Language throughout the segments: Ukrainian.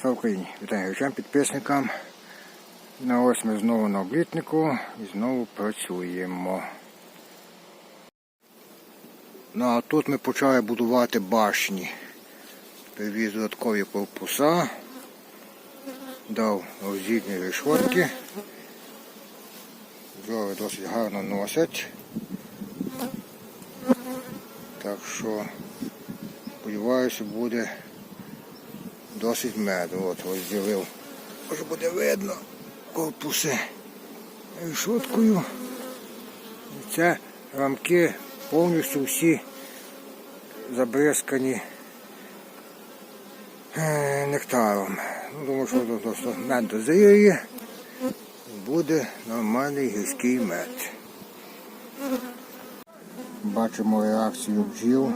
Слава Україні! Вітаю глядачам, підписникам. Ну ось ми знову на облітнику і знову працюємо. Ну а тут ми почали будувати башні. Привіз додаткові корпуса, дав роздільні решетки. Бджоли досить гарно носять. Так що сподіваюся буде досить меду. От розділив. Може буде видно корпуси решоткою. Це рамки повністю всі забризкані е, нектаром. Ну, думаю, що просто мед дозріє. Буде нормальний гірський мед. Бачимо реакцію бджіл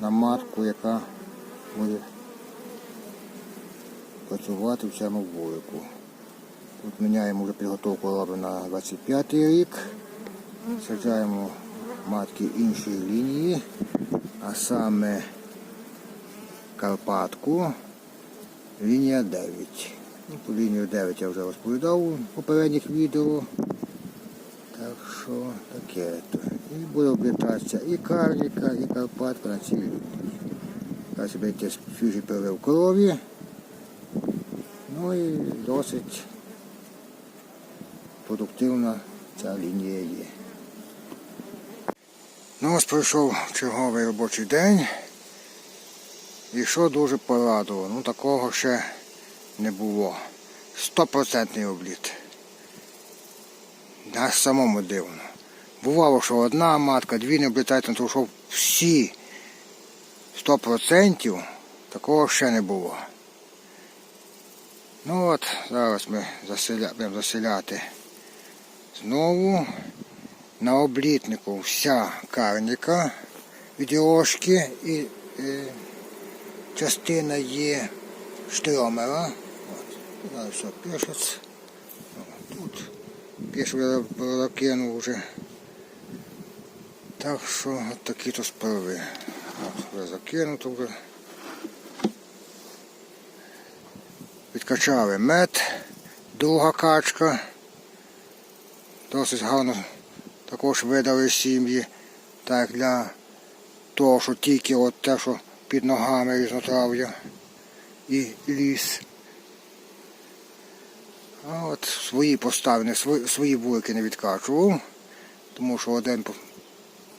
на матку, яка буде працювати в цьому вулику. Тут міняємо вже підготовку робимо на 25 рік. Саджаємо матки іншої лінії, а саме Карпатку, лінія 9. Ну, по лінію 9 я вже розповідав у попередніх відео. Так що таке то. І буде облітатися і карліка, і Карпатка на цій лінії. Зараз йти свіжий перелив крові. Ну і досить продуктивна ця лінія є. Ну ось пройшов черговий робочий день. І що дуже порадувало, ну такого ще не було. Стопроцентний обліт. Аж самому дивно. Бувало, що одна матка, дві не облітають, то що всі 100% такого ще не було. Ну от, зараз ми заселя... будемо заселяти знову на облітнику вся карніка від ложки і е, частина є штромера. От, зараз все пишеться. Тут пішу прокинув вже. Так що от такі то справи. От, вже закинуто вже. Відкачали мед, друга качка. Досить гарно також видали сім'ї. Так для того, що тільки от те, що під ногами різнотрав'я і ліс. А от свої поставини, свої, вулики не відкачував, тому що один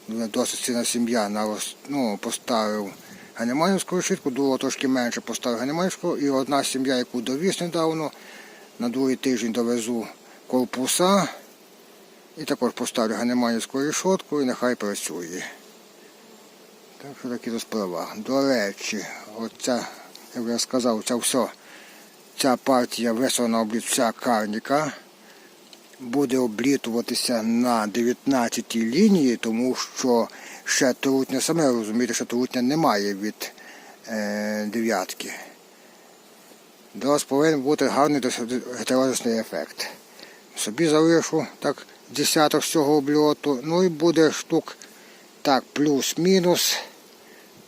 досить сильна сім'я ну, поставив Ганеманівську решітку, друга трошки менше поставив Ганеманівську, і одна сім'я, яку довіз недавно, на другий тиждень довезу корпуса. І також поставлю Ганеманівську решетку і нехай працює. Так що такі то справа. До речі, оця, як я сказав, ця все, ця партія висована обліт, вся карніка буде облітуватися на 19 лінії, тому що ще трутня, саме розумієте, що трутня немає від е, дев'ятки. До вас повинен бути гарний гетерозисний ефект. Собі залишу так десяток з цього обльоту, ну і буде штук так, плюс-мінус.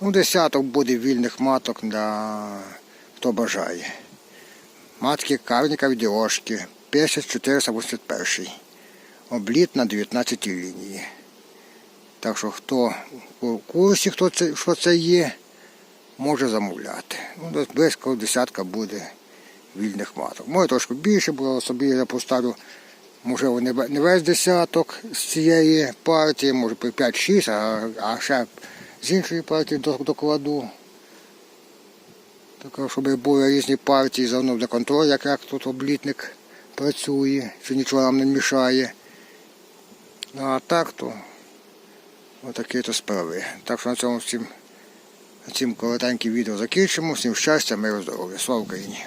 Ну, десяток буде вільних маток для хто бажає. Матки карніка від. 5481. Обліт на 19 лінії. Так що хто у курсі, хто це, що це є, може замовляти. Ну, близько десятка буде вільних маток. Може трошки більше, бо собі я поставлю, можливо, не весь десяток з цієї партії, може при 5-6, а, а ще з іншої партії докладу. Так, щоб були різні партії заодно для контролю, як, як тут облітник працює, що нічого нам не мішає. Ну а так то отакі то справи. Так що на цьому всім, цим коротеньким відео закінчимо. Всім щастя, миру, здоров'я. Слава Україні!